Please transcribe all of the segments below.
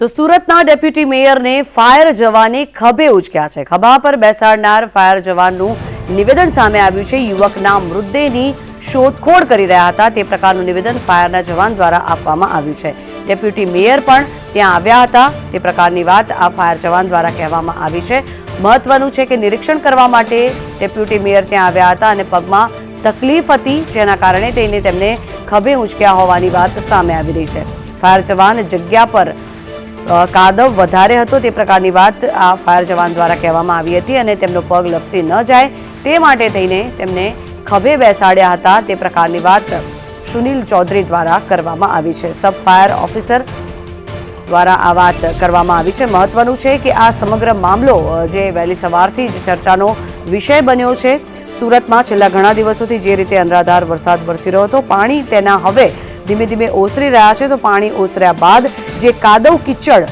તો સુરતના deputy મેયરને fire જવાને ખભે ઉચક્યા છે. ખભા પર બેસાડનાર ફાયર જવાનનું નિવેદન સામે આવ્યું છે. યુવકના મૃતદેહની શોધખોળ કરી રહ્યા હતા. તે પ્રકારનું નિવેદન ફાયરના જવાન દ્વારા આપવામાં આવ્યું છે. ડેપ્યુટી મેયર પણ ત્યાં આવ્યા હતા. તે પ્રકારની વાત આ ફાયર જવાન દ્વારા કહેવામાં આવી છે. મહત્વનું છે કે નિરીક્ષણ કરવા માટે ડેપ્યુટી મેયર ત્યાં આવ્યા હતા અને પગમાં તકલીફ હતી, જેના કારણે તેને તેમને ખભે ઉંચક્યા હોવાની વાત સામે આવી રહી છે. ફાયર જવાન જગ્યા પર કાદવ વધારે હતો તે પ્રકારની વાત આ ફાયર જવાન દ્વારા કહેવામાં આવી હતી અને તેમનો પગ લપસી ન જાય તે માટે થઈને તેમને ખભે બેસાડ્યા હતા તે પ્રકારની વાત સુનિલ ચૌધરી દ્વારા કરવામાં આવી છે. સબ ફાયર ઓફિસર દ્વારા આ વાત કરવામાં આવી છે. મહત્વનું છે કે આ સમગ્ર મામલો જે વહેલી સવારથી જ ચર્ચાનો વિષય બન્યો છે. સુરતમાં છેલ્લા ઘણા દિવસોથી જે રીતે અનરાધાર વરસાદ વરસી રહ્યો હતો, પાણી તેના હવે ધીમે ધીમે ઓસરી રહ્યા છે. તો પાણી ઓસર્યા બાદ જે કાદવ કિચડ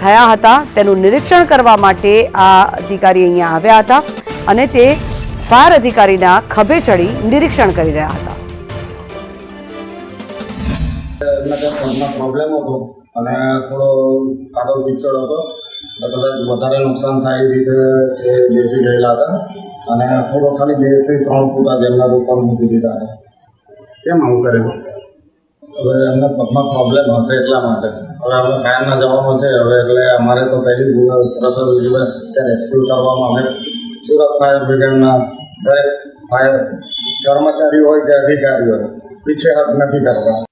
થયા હતા તેનું નિરીક્ષણ કરવા માટે આ અધિકારી અહીંયા આવ્યા હતા અને તે ફાયર અધિકારીના ખભે ચડી નિરીક્ષણ કરી રહ્યા હતા. પ્રોબ્લેમ અને થોડો કાદવ કિચડ હતો. કદાચ વધારે નુકસાન થાય એ રીતે એ બેસી ગયેલા હતા. અને થોડો ખાલી બેથી ત્રણ ફૂટ જ એમના ઉપર મૂકી દીધા હતા. કેમ આવું કરેલું હવે એમને પગમાં પ્રોબ્લેમ હશે એટલા માટે. હવે અમે કાયમના જવામાં છે. હવે એટલે અમારે તો પહેલી રસોઈ જોઈએ ત્યાં રેસ્ક્યુ કરવામાં અમે સુરત ફાયર બ્રિગેડના દરેક ફાયર કર્મચારી હોય કે અધિકારી હોય પીછેહટ નથી કરતા.